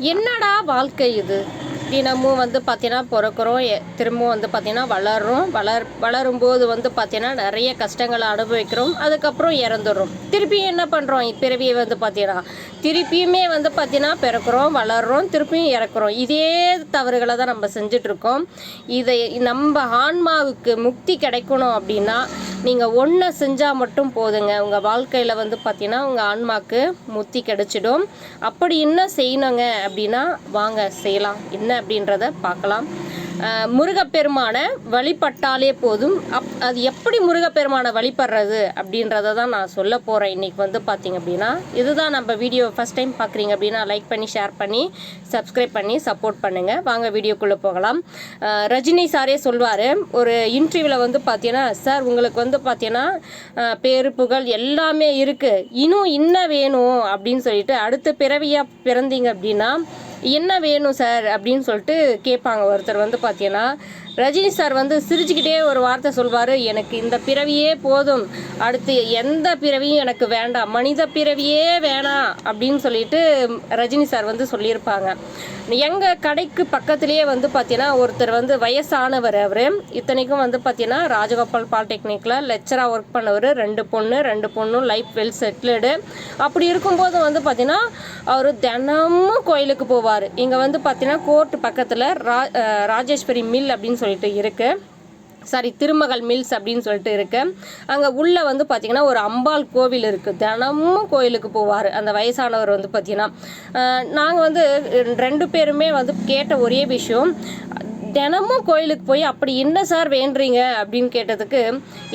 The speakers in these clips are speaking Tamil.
என்னடா வாழ்க்கை இது? தினமும் வந்து பார்த்தீங்கன்னா பிறக்கிறோம் எ- திரும்பவும் வந்து பார்த்தீங்கன்னா வளர்றோம். வளர் வளரும்போது வந்து பார்த்தீங்கன்னா நிறைய கஷ்டங்களை அனுபவிக்கிறோம். அதுக்கப்புறம் இறந்துடுறோம். திருப்பியும் என்ன பண்ணுறோம் பிறவியை வந்து பார்த்தீங்கன்னா திருப்பியுமே வந்து பார்த்தீங்கன்னா பிறக்கிறோம் வளர்கிறோம் திருப்பியும் இறக்குறோம். இதே தவறுகளை தான் நம்ம செஞ்சிட்ருக்கோம். இதை நம்ம ஆன்மாவுக்கு முக்தி கிடைக்கணும் அப்படின்னா நீங்கள் ஒன்றை செஞ்சால் மட்டும் போதுங்க. உங்கள் வாழ்க்கையில் வந்து பார்த்தீங்கன்னா உங்கள் ஆன்மாக்கு முக்தி கிடைச்சிடும். அப்படி என்ன செய்யணுங்க அப்படின்னா வாங்க செய்யலாம். என்ன அப்படின்றத பார்க்கலாம். முருகப்பெருமானை வழிபட்டாலே போதும். அப் அது எப்படி முருகப்பெருமானை வழிபடுறது அப்படின்றத தான் நான் சொல்ல போகிறேன் இன்றைக்கி வந்து பார்த்தீங்க அப்படின்னா. இதுதான் நம்ம வீடியோ ஃபஸ்ட் டைம் பார்க்குறீங்க அப்படின்னா லைக் பண்ணி ஷேர் பண்ணி சப்ஸ்கிரைப் பண்ணி சப்போர்ட் பண்ணுங்கள் வாங்க வீடியோக்குள்ளே போகலாம். ரஜினி சாரே சொல்வார் ஒரு இன்டர்வியூவில் வந்து பார்த்தீங்கன்னா சார் உங்களுக்கு வந்து பார்த்தீங்கன்னா பேரு புகழ் எல்லாமே இருக்குது இன்னும் என்ன வேணும்? அப்படின்னு சொல்லிட்டு அடுத்த பிறவியாக பிறந்தீங்க அப்படின்னா என்ன வேணும் சார் அப்படின்னு சொல்லிட்டு கேட்பாங்க. ஒருத்தர் வந்து பார்த்தீங்கன்னா பார்த்தீங்கன்னா ரஜினி சார் வந்து சிரிச்சுக்கிட்டே ஒரு வார்த்தை சொல்வார் எனக்கு இந்த பிறவியே போதும். அடுத்து எந்த பிறவியும் எனக்கு வேண்டாம். மனித பிறவியே வேணாம். அப்படின்னு சொல்லிட்டு ரஜினி சார் வந்து சொல்லியிருப்பாங்க. எங்கள் கடைக்கு பக்கத்துலேயே வந்து பார்த்தீங்கன்னா ஒருத்தர் வந்து வயசானவர் அவர். இத்தனைக்கும் வந்து பார்த்தீங்கன்னா ராஜகோபால் பாலிடெக்னிக்கில் லெக்சராக ஒர்க் பண்ணவர். ரெண்டு பொண்ணு ரெண்டு பொண்ணும் லைஃப் வெல் செட்டில்டு அப்படி இருக்கும்போது வந்து பார்த்தீங்கன்னா அவர் தினமும் கோயிலுக்கு போவார். இங்கே வந்து பார்த்தீங்கன்னா கோர்ட் பக்கத்தில் ரா ராஜேஸ்வரி மில் அப்படின்னு சொல்லி சொல்லிட்டு இருக்குது சாரி திருமகள் மில்ஸ் அப்படின்னு சொல்லிட்டு இருக்கு. அங்கே உள்ளே வந்து பார்த்தீங்கன்னா ஒரு அம்பாள் கோவில் இருக்குது தினமும் கோயிலுக்கு போவார். அந்த வயசானவர் வந்து பார்த்தீங்கன்னா நாங்கள் வந்து ரெண்டு பேருமே வந்து கேட்ட ஒரே விஷயம் தினமும் கோயிலுக்கு போய் அப்படி என்ன சார் வேண்டுறீங்க அப்படின்னு கேட்டதுக்கு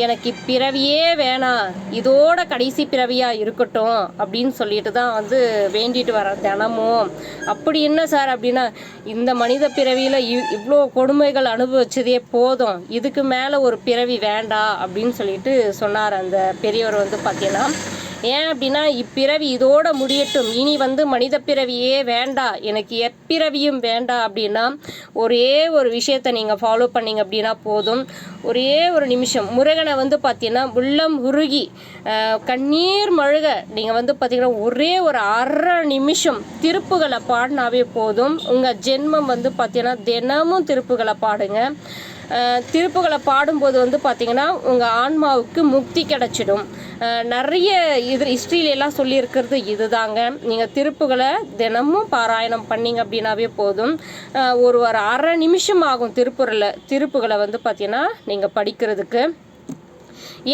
எனக்கு இப்பிறவியே வேணாம். இதோட கடைசி பிறவியாக இருக்கட்டும் அப்படின்னு சொல்லிட்டு தான் வந்து வேண்டிட்டு வரேன் தினமும். அப்படி என்ன சார்? அப்படின்னா இந்த மனித பிறவியில் இவ்வளோ கொடுமைகள் அனுபவிச்சதே போதும். இதுக்கு மேலே ஒரு பிறவி வேண்டாம் அப்படின்னு சொல்லிட்டு சொன்னார் அந்த பெரியவர் வந்து பார்த்தீங்கன்னா ஏன் அப்படின்னா இப்பிறவி இதோட முடியட்டும். இனி வந்து மனித பிறவியே வேண்டாம் எனக்கு எப்பிறவியும் வேண்டாம் அப்படின்னா ஒரே ஒரு விஷயத்தை நீங்கள் ஃபாலோ பண்ணீங்க அப்படின்னா போதும். ஒரே ஒரு நிமிஷம். முருகனை வந்து பார்த்தீங்கன்னா உள்ளம் உருகி கண்ணீர் மழுக நீங்கள் வந்து பார்த்தீங்கன்னா ஒரே ஒரு அரை நிமிஷம் திருப்புகளை பாடினாவே போதும். உங்கள் ஜென்மம் வந்து பார்த்தீங்கன்னா தினமும் திருப்புகளை பாடுங்க. திருப்புகளை பாடும்போது வந்து பார்த்தீங்கன்னா உங்கள் ஆன்மாவுக்கு முக்தி கிடச்சிடும். நிறைய இது ஹிஸ்ட்ரியிலெல்லாம் சொல்லியிருக்கிறது இதுதாங்க. நீங்கள் திருப்புகளை தினமும் பாராயணம் பண்ணீங்க அப்படின்னாவே போதும். ஒரு ஒரு அரை நிமிஷம் ஆகும் திருப்புரில் திருப்புகளை வந்து பார்த்தீங்கன்னா நீங்கள் படிக்கிறதுக்கு.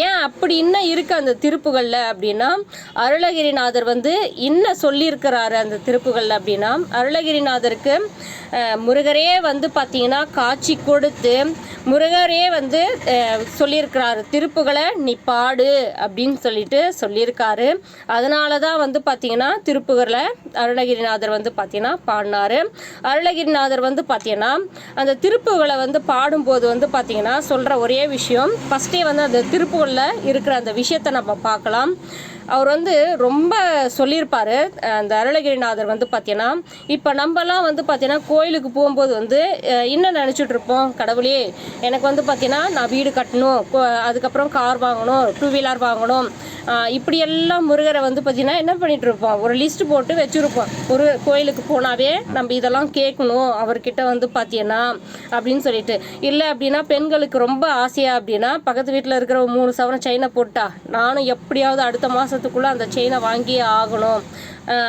ஏன் அப்படி இன்னும் இருக்கு அந்த திருப்புகளில் அப்படின்னா அருளகிரிநாதர் வந்து இன்னும் சொல்லியிருக்கிறாரு அந்த திருப்புகளில் அப்படின்னா அருளகிரிநாதருக்கு முருகரே வந்து பார்த்தீங்கன்னா காட்சி கொடுத்து முருகரே வந்து சொல்லியிருக்கிறாரு திருப்புகளை நீ பாடு அப்படின்னு சொல்லிட்டு சொல்லியிருக்காரு. அதனால தான் வந்து பார்த்தீங்கன்னா திருப்புகளை அருணகிரிநாதர் வந்து பார்த்தீங்கன்னா பாடினாரு. அருணகிரிநாதர் வந்து பார்த்தீங்கன்னா அந்த திருப்புகளை வந்து பாடும்போது வந்து பார்த்தீங்கன்னா சொல்கிற ஒரே விஷயம் ஃபஸ்ட்டே வந்து அந்த திருப்பூரில் இருக்கிற அந்த விஷயத்தை நம்ம பார்க்கலாம். அவர் வந்து ரொம்ப சொல்லியிருப்பார். அந்த அருணகிரிநாதர் வந்து பார்த்தீங்கன்னா இப்போ நம்மலாம் வந்து பார்த்தீங்கன்னா கோயிலுக்கு போகும்போது வந்து என்ன நினச்சிட்டு இருப்போம் கடவுளே? எனக்கு வந்து பார்த்தீங்கன்னா நான் வீடு கட்டணும் கோ- அதுக்கப்புறம் கார் வாங்கணும் டூ வீலர் வாங்கணும். இப்படியெல்லாம் முருகரை வந்து பார்த்தீங்கன்னா என்ன பண்ணிகிட்ருப்போம் ஒரு லிஸ்ட் போட்டு வச்சுருப்போம். ஒரு கோயிலுக்கு போனாவே நம்ம இதெல்லாம் கேட்கணும் அவர்கிட்ட வந்து பார்த்தீங்கன்னா அப்படின்னு சொல்லிட்டு. இல்லை அப்படின்னா பெண்களுக்கு ரொம்ப ஆசையாக அப்படின்னா பக்கத்து வீட்டில் இருக்கிற ஒரு மூணு சவரம் செயினை போட்டா நானும் எப்படியாவது அடுத்த மாதம் மாதத்துக்குள்ளே அந்த செயினை வாங்கியே ஆகணும்.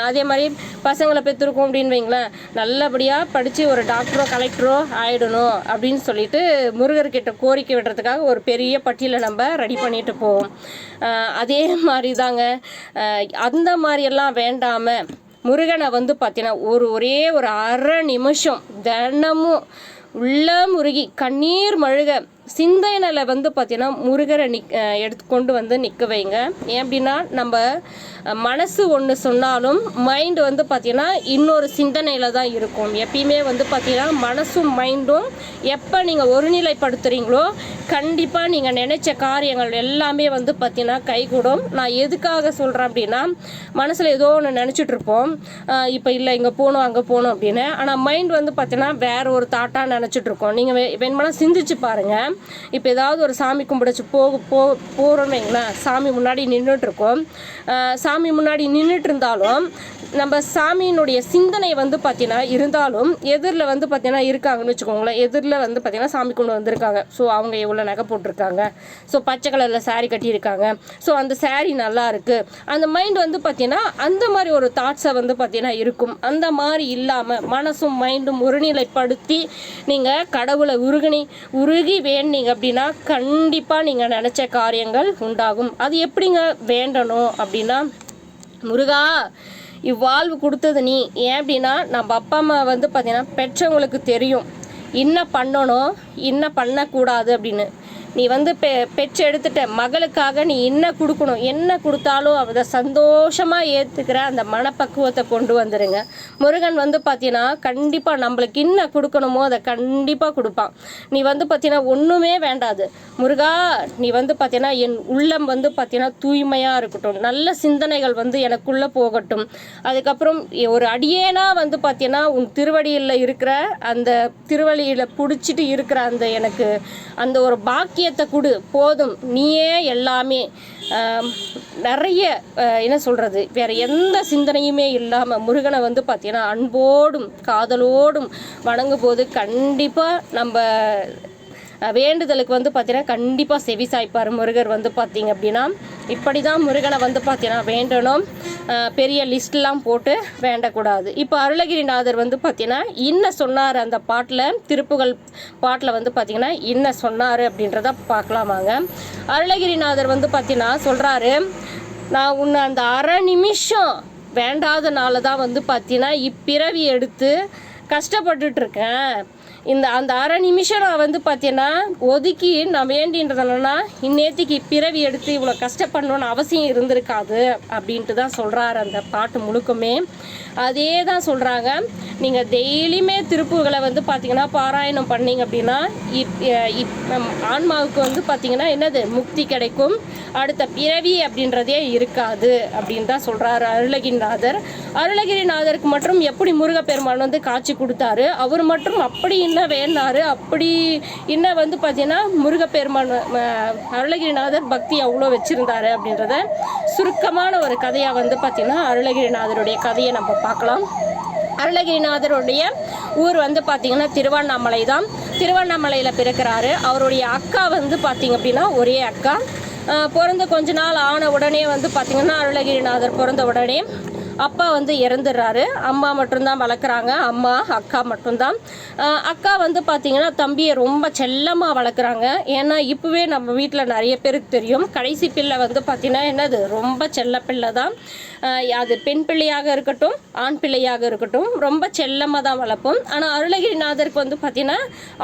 அதே மாதிரி பசங்களை பெற்றுருக்கோம் அப்படின்னு வைங்களேன். நல்லபடியாக படித்து ஒரு டாக்டரோ கலெக்டரோ ஆயிடணும் அப்படின்னு சொல்லிட்டு முருகர்கிட்ட கோரிக்கை விடுறதுக்காக ஒரு பெரிய பட்டியலை நம்ம ரெடி பண்ணிட்டு போவோம். அதே மாதிரி தாங்க அந்த மாதிரியெல்லாம் வேண்டாமல் முருகனை வந்து பார்த்தீங்கன்னா ஒரு ஒரே ஒரு அரை நிமிஷம் தினமும் உள்ள முருகி கண்ணீர் மழுக சிந்தனையில் வந்து பார்த்தீங்கன்னா முருகரை நிக் எடுத்துக்கொண்டு எடுத்து கொண்டு வந்து நிற்க வைங்க. ஏன் அப்படின்னா நம்ம மனசு ஒன்று சொன்னாலும் மைண்டு வந்து பார்த்தீங்கன்னா இன்னொரு சிந்தனையில் தான் இருக்கும். எப்பயுமே வந்து பார்த்தீங்கன்னா மனசும் மைண்டும் எப்போ நீங்கள் ஒருநிலைப்படுத்துகிறீங்களோ கண்டிப்பாக நீங்கள் நினைச்ச காரியங்கள் எல்லாமே வந்து பார்த்தீங்கன்னா கைகூடும். நான் எதுக்காக சொல்கிறேன் அப்படின்னா மனசில் ஏதோ ஒன்று நினச்சிட்டு இருப்போம். இப்போ இல்லை இங்கே போகணும் அங்கே போகணும் அப்படின்னு. ஆனால் மைண்ட் வந்து பார்த்தீங்கன்னா வேற ஒரு தாட்டாக நினச்சிட்ருக்கோம் நீங்கள் நீங்கள் வெண்மனா சிந்திச்சு பாருங்கள் இப்போ ஏதாவது ஒரு சாமி கும்பிடச்சு போக போ போகிறோம்னு வைங்களேன் சாமி முன்னாடி நின்றுட்டுருக்கோம் சாமி முன்னாடி நின்றுட்டு இருந்தாலும் நம்ம சாமியினுடைய சிந்தனை வந்து பார்த்தீங்கன்னா இருந்தாலும் எதிரில் வந்து பார்த்தீங்கன்னா இருக்காங்கன்னு வச்சுக்கோங்களேன். எதிரில் வந்து பார்த்தீங்கன்னா சாமி கொண்டு வந்திருக்காங்க. ஸோ அவங்க எவ்வளோ நகை போட்டிருக்காங்க. ஸோ பச்சை கலரில் saree கட்டியிருக்காங்க. ஸோ அந்த சாரீ நல்லா இருக்குது அந்த மைண்ட் வந்து பார்த்தீங்கன்னா அந்த மாதிரி ஒரு தாட்ஸை வந்து பார்த்தீங்கன்னா இருக்கும். அந்த மாதிரி இல்லாமல் மனசும் மைண்டும் ஒருநிலைப்படுத்தி நீங்கள் கடவுளை உருகினி உருகி வேண்டிங்க அப்படின்னா கண்டிப்பாக நீங்கள் நினச்ச காரியங்கள் உண்டாகும். அது எப்படிங்க வேண்டணும் அப்படின்னா முருகா இவ்வாழ்வு கொடுத்தது நீ. ஏன் அப்படின்னா நம்ம அப்பா அம்மா வந்து பார்த்திங்கன்னா பெற்றவங்களுக்கு தெரியும். என்ன பண்ணணும் என்ன பண்ணக்கூடாது அப்படின்னு. நீ வந்து பெ பெற்று எடுத்துட்ட மகளுக்காக நீ என்ன கொடுக்கணும் என்ன கொடுத்தாலும் அதை சந்தோஷமாக ஏற்றுக்கிற அந்த மனப்பக்குவத்தை கொண்டு வந்துடுங்க முருகன் வந்து பார்த்தீங்கன்னா கண்டிப்பாக நம்மளுக்கு என்ன கொடுக்கணுமோ அதை கண்டிப்பாக கொடுப்பான். நீ வந்து பார்த்தீங்கன்னா ஒன்றுமே வேண்டாது. முருகா நீ வந்து பார்த்தீங்கன்னா என் உள்ளம் வந்து பார்த்தீங்கன்னா தூய்மையாக இருக்கட்டும். நல்ல சிந்தனைகள் வந்து எனக்குள்ளே போகட்டும். அதுக்கப்புறம் ஒரு அடியேனா வந்து பார்த்தீங்கன்னா உன் திருவடியில் இருக்கிற அந்த திருவழியில் பிடிச்சிட்டு இருக்கிற அந்த எனக்கு அந்த ஒரு பாக்கியத்தை கொடு போதும் நீயே எல்லாமே. நிறைய என்ன சொல்கிறது வேறு எந்த சிந்தனையுமே இல்லாமல் முருகனை வந்து பார்த்தீங்கன்னா அன்போடும் காதலோடும் வணங்கும் போது கண்டிப்பாக நம்ம வேண்டுதலுக்கு வந்து பார்த்தீங்கன்னா கண்டிப்பாக செவி சாய்ப்பார் முருகர் வந்து பார்த்தீங்க அப்படின்னா. இப்படி தான் முருகனை வந்து பார்த்தீங்கன்னா வேண்டணும். பெரிய லிஸ்ட்லாம் போட்டு வேண்டக்கூடாது. இப்போ அருணகிரிநாதர் வந்து பார்த்தீங்கன்னா இன்ன சொன்னார் அந்த பாட்டில் திருப்புகள் பாட்டில் வந்து பார்த்தீங்கன்னா என்ன சொன்னார் அப்படின்றத பார்க்கலாமாங்க அருணகிரிநாதர் வந்து பார்த்தீங்கன்னா சொல்கிறாரு நான் உன்னை அந்த அரை நிமிஷம் வேண்டாதனால தான் வந்து பார்த்தீங்கன்னா இப்பிறவி எடுத்து கஷ்டப்பட்டுட்டு இருக்கேன். இந்த அந்த அரை நிமிஷம் நான் வந்து பார்த்தீங்கன்னா ஒதுக்கி நான் வேண்டின்றதுனா இந்நேத்திக்கு பிறவி எடுத்து இவ்வளோ கஷ்டப்படணும்னு அவசியம் இருந்திருக்காது அப்படின்ட்டு தான் சொல்கிறாரு அந்த பாட்டு முழுக்குமே. அதே தான் சொல்கிறாங்க நீங்கள் டெய்லியுமே திருப்புகளை வந்து பார்த்தீங்கன்னா பாராயணம் பண்ணீங்க அப்படின்னா இப் இப் ஆன்மாவுக்கு வந்து பார்த்தீங்கன்னா என்னது? முக்தி கிடைக்கும். அடுத்த பிறவி அப்படின்றதே இருக்காது அப்படின்னு தான் சொல்கிறாரு அருளகிரிநாதர் அருளகிரிநாதருக்கு மட்டும் எப்படி முருகப்பெருமான் வந்து காட்சி கொடுத்தாரு? அவர் மட்டும் அப்படி என்ன வேணாரு. அப்படி என்ன வந்து பார்த்தீங்கன்னா முருகப்பெருமான் அருளகிரிநாதர் பக்தி அவ்வளோ வச்சுருந்தாரு அப்படின்றத சுருக்கமான ஒரு கதையாக வந்து பார்த்திங்கன்னா அருளகிரிநாதருடைய கதையை நம்ம பார்க்கலாம். அருணகிரிநாதருடைய ஊர் வந்து பார்த்திங்கன்னா திருவண்ணாமலை தான். திருவண்ணாமலையில் பிறக்கிறாரு. அவருடைய அக்கா வந்து பார்த்திங்க அப்படின்னா ஒரே அக்கா. பிறந்து கொஞ்ச நாள் ஆன உடனே வந்து பார்த்திங்கன்னா அருணகிரிநாதர் பிறந்த உடனே அப்பா வந்து இறந்துடுறாரு. அம்மா மட்டும்தான் வளர்க்குறாங்க. அம்மா அக்கா மட்டும்தான். அக்கா வந்து பார்த்திங்கன்னா தம்பியை ரொம்ப செல்லமாக வளர்க்குறாங்க. ஏன்னா இப்போவே நம்ம வீட்டில் நிறைய பேருக்கு தெரியும். கடைசி பிள்ளை வந்து பார்த்திங்கன்னா என்னது? ரொம்ப செல்ல பிள்ளை தான். அது பெண் பிள்ளையாக இருக்கட்டும் ஆண் பிள்ளையாக இருக்கட்டும் ரொம்ப செல்லமாக தான் வளர்ப்போம். ஆனால் அருணகிரிநாதருக்கு வந்து பார்த்திங்கன்னா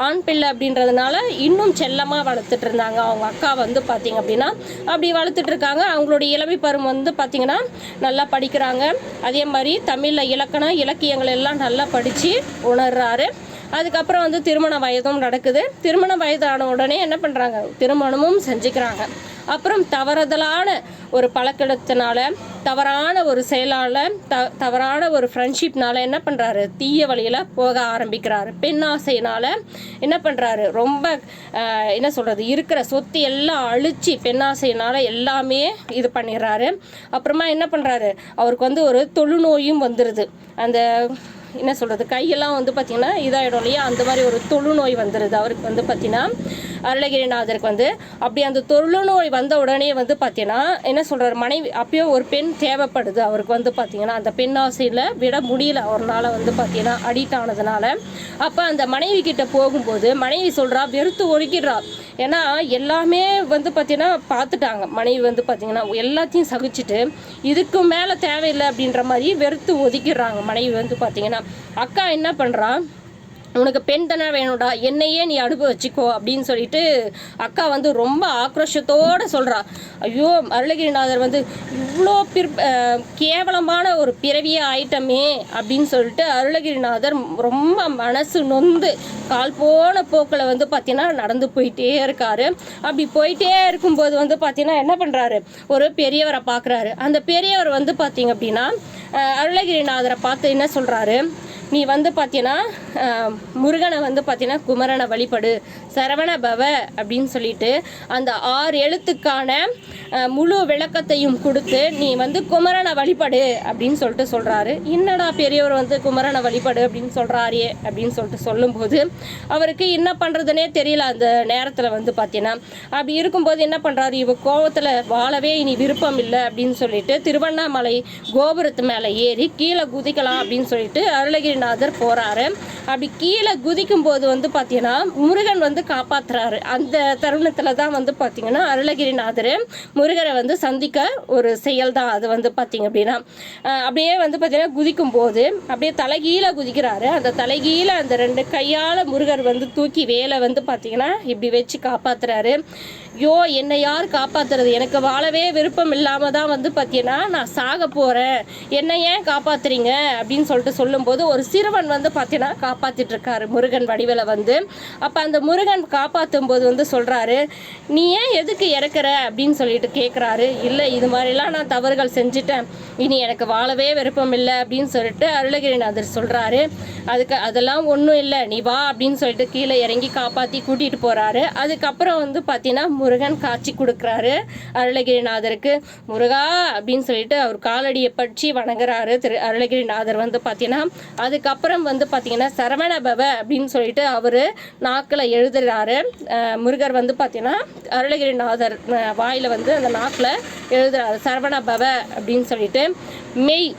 ஆண் பிள்ளை அப்படின்றதுனால இன்னும் செல்லமாக வளர்த்துட்டு இருந்தாங்க. அவங்க அக்கா வந்து பார்த்திங்க அப்படின்னா அப்படி வளர்த்துட்டு இருக்காங்க. அவங்களுடைய இளமை பருவம் வந்து பார்த்திங்கன்னா நல்லா படிக்கிறாங்க. அதே மாதிரி தமிழில் இலக்கணம் இலக்கியங்கள் எல்லாம் நல்லா படித்து உணர்றாரு. அதுக்கப்புறம் வந்து திருமண வயதும் நடக்குது. திருமண வயதான உடனே என்ன பண்ணுறாங்க திருமணமும் செஞ்சுக்கிறாங்க. அப்புறம் தவறுதலான ஒரு பழக்கத்தினால தவறான ஒரு செயலால் த தவறான ஒரு ஃப்ரெண்ட்ஷிப்னால என்ன பண்ணுறாரு தீய வழியில் போக ஆரம்பிக்கிறாரு. பெண்ணாசையினால் என்ன பண்ணுறாரு ரொம்ப என்ன சொல்கிறது இருக்கிற சொத்து எல்லாம் அழிச்சு பெண்ணாசையினால் எல்லாமே இது பண்ணிடுறாரு. அப்புறமா என்ன பண்ணுறாரு அவருக்கு வந்து ஒரு தொழுநோயும் வந்துடுது அந்த என்ன சொல்கிறது கையெல்லாம் வந்து பார்த்திங்கன்னா இதாகிடும் இல்லையா? அந்த மாதிரி ஒரு தொழுநோய் வந்துடுது அவருக்கு வந்து பார்த்திங்கன்னா அருணகிரிநாதருக்கு வந்து. அப்படி அந்த தொழுநோய் வந்த உடனே வந்து பார்த்தீங்கன்னா என்ன சொல்கிறார் மனைவி அப்பயோ ஒரு பெண் தேவைப்படுது. அவருக்கு வந்து பார்த்தீங்கன்னா அந்த பெண் ஆசையில் விட முடியல. அவரால் வந்து பார்த்தீங்கன்னா அடிக்ட் ஆனதுனால. அப்போ அந்த மனைவி கிட்ட போகும்போது மனைவி சொல்கிறா வெறுத்து ஒழுக்கிடுறா ஏன்னா எல்லாமே வந்து பார்த்தீங்கன்னா பார்த்துட்டாங்க மனைவி வந்து பார்த்தீங்கன்னா எல்லாத்தையும் சகிச்சுட்டு இதுக்கு மேலே தேவையில்லை அப்படின்ற மாதிரி வெறுத்து ஒதுக்கிடுறாங்க. மனைவி வந்து பார்த்தீங்கன்னா அக்கா என்ன பண்ணுறான் உனக்கு பெண் தானே வேணும்டா என்னையே நீ அனுபவிச்சிக்கோ அப்படின்னு சொல்லிட்டு அக்கா வந்து ரொம்ப ஆக்ரோஷத்தோடு சொல்கிறா ஐயோ அருணகிரிநாதர் வந்து இவ்வளோ பிற் கேவலமான ஒரு பிறவியே ஆயிட்டமே அப்படின்னு சொல்லிட்டு அருணகிரிநாதர் ரொம்ப மனசு நொந்து கால் போன போக்கில் வந்து பார்த்தீங்கன்னா நடந்து போயிட்டே இருக்காரு. அப்படி போயிட்டே இருக்கும்போது வந்து பார்த்தீங்கன்னா என்ன பண்ணுறாரு ஒரு பெரியவரை பார்க்குறாரு அந்த பெரியவர் வந்து பார்த்தீங்க அப்படின்னா அருளகிரிநாதரை அருணகிரிநாதரை பார்த்து என்ன சொல்கிறாரு நீ வந்து பார்த்தீங்கன்னா முருகனை வந்து பார்த்தீங்கன்னா குமரனை வழிபடு சரவண பவ அப்படின்னு சொல்லிட்டு அந்த ஆறு எழுத்துக்கான முழு விளக்கத்தையும் கொடுத்து நீ வந்து குமரனை வழிபடு அப்படின்னு சொல்லிட்டு சொல்கிறாரு என்னடா பெரியவர் வந்து குமரனை வழிபடு அப்படின்னு சொல்கிறாரே அப்படின்னு சொல்லிட்டு சொல்லும்போது அவருக்கு என்ன பண்ணுறதுனே தெரியல அந்த நேரத்தில் வந்து பார்த்தீங்கன்னா அப்படி இருக்கும்போது என்ன பண்ணுறாரு இவ கோவத்தில் வாழவே இனி விருப்பம் இல்லை அப்படின்னு சொல்லிட்டு திருவண்ணாமலை கோபுரத்து மேலே ஏறி கீழே குதிக்கலாம் அப்படின்னு சொல்லிட்டு அருளகிரி அருணகிரிநாதர் போகிறாரு அப்படி கீழே குதிக்கும் போது வந்து பார்த்தீங்கன்னா முருகன் வந்து காப்பாற்றுறாரு அந்த தருணத்தில் தான் வந்து பார்த்தீங்கன்னா அருளகிரிநாதர் முருகரை வந்து சந்திக்க ஒரு செயல் தான் அது வந்து பார்த்தீங்க அப்படின்னா. அப்படியே வந்து பார்த்தீங்கன்னா குதிக்கும் போது அப்படியே தலைகீழே குதிக்கிறாரு. அந்த தலைகீழே அந்த ரெண்டு கையால் முருகர் வந்து தூக்கி வேலை வந்து பார்த்தீங்கன்னா இப்படி வச்சு காப்பாற்றுறாரு யோ என்னை யார் காப்பாத்துறது? எனக்கு வாழவே விருப்பம் இல்லாமல் தான் வந்து பார்த்தீங்கன்னா நான் சாக போகிறேன் என்னை ஏன் காப்பாத்துறீங்க? அப்படின்னு சொல்லிட்டு சொல்லும்போது ஒரு சிறுவன் வந்து பார்த்தீங்கன்னா காப்பாத்திட்டு இருக்காரு முருகன் வடிவில் வந்து. அப்போ அந்த முருகன் காப்பாற்றும் போது வந்து சொல்கிறாரு நீ ஏன் எதுக்கு இறக்குற? அப்படின்னு சொல்லிட்டு கேட்குறாரு இல்லை இது மாதிரிலாம் நான் தவறுகள் செஞ்சுட்டேன். இனி எனக்கு வாழவே விருப்பம் இல்லை. அப்படின்னு சொல்லிட்டு அருளகிரிநாதர் சொல்கிறாரு அதுக்கு அதெல்லாம் ஒன்றும் இல்லை. நீ வா. அப்படின்னு சொல்லிட்டு கீழே இறங்கி காப்பாற்றி கூட்டிகிட்டு போகிறாரு அதுக்கப்புறம் வந்து பார்த்தீங்கன்னா முருகன் காட்சி கொடுக்குறாரு. அருணகிரிநாதருக்கு முருகா அப்படின்னு சொல்லிட்டு அவர் காலடியை பற்றி வணங்குறாரு திரு அருணகிரிநாதர் வந்து பார்த்தீங்கன்னா அதுக்கப்புறம் வந்து பார்த்தீங்கன்னா சரவண பவ அப்படின்னு சொல்லிட்டு அவர் நாக்கில் எழுதுறாரு. முருகர் வந்து பார்த்தீங்கன்னா அருணகிரிநாதர் வாயில் வந்து அந்த நாக்கில் எழுதுறாரு சரவண பவ அப்படின்னு சொல்லிட்டு. மெய்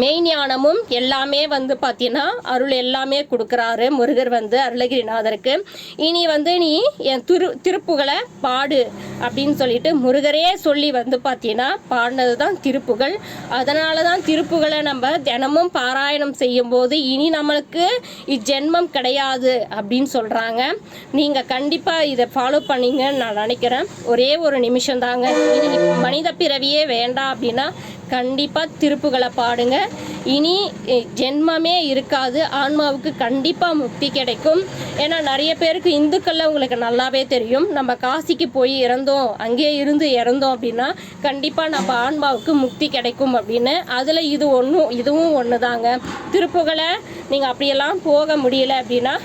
மெய்ஞானமும் எல்லாமே வந்து பார்த்தீங்கன்னா அருள் எல்லாமே கொடுக்குறாரு முருகர் வந்து அருளகிரிநாதருக்கு. இனி வந்து நீ என் திரு திருப்புகளை பாடு அப்படின்னு சொல்லிட்டு முருகரே சொல்லி வந்து பார்த்தீங்கன்னா பாடினது தான் திருப்புகள். அதனால தான் திருப்புகளை நம்ம தினமும் பாராயணம் செய்யும்போது இனி நம்மளுக்கு இஜென்மம் கிடையாது அப்படின்னு சொல்கிறாங்க நீங்கள் கண்டிப்பாக இதை ஃபாலோ பண்ணீங்கன்னு நான் நினைக்கிறேன். ஒரே ஒரு நிமிஷம் தாங்க. இனி மனித பிறவியே வேண்டாம் அப்படின்னா கண்டிப்பாக திருப்புகளை பாடுங்க. இனி ஜென்மமே இருக்காது. ஆன்மாவுக்கு கண்டிப்பாக முக்தி கிடைக்கும். ஏன்னா நிறைய பேருக்கு இந்துக்களில் உங்களுக்கு நல்லாவே தெரியும். நம்ம காசிக்கு போய் இறந்தோம் அங்கேயே இருந்து இறந்தோம் அப்படின்னா கண்டிப்பாக நம்ம ஆன்மாவுக்கு முக்தி கிடைக்கும் அப்படின்னு. அதில் இது ஒன்றும் இதுவும் ஒன்று தாங்க திருப்புகளை நீங்கள் அப்படியெல்லாம் போக முடியல அப்படின்னா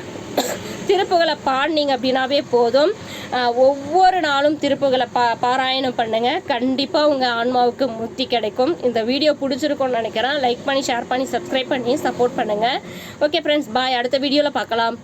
திருப்புகளை பாடினீங்க அப்படின்னாவே போதும். ஒவ்வொரு நாளும் திருப்புகளை பா பாராயணம் பண்ணுங்க. கண்டிப்பாக உங்கள் ஆன்மாவுக்கு முக்தி கிடைக்கும். இந்த வீடியோ பிடிச்சிருக்கும்னு நினைக்கிறேன். லைக் பண்ணி ஷேர் பண்ணி சப்ஸ்கிரைப் பண்ணி சப்போர்ட் பண்ணுங்கள் ஓகே ஃப்ரெண்ட்ஸ் பாய் அடுத்த வீடியோவில் பார்க்கலாம்.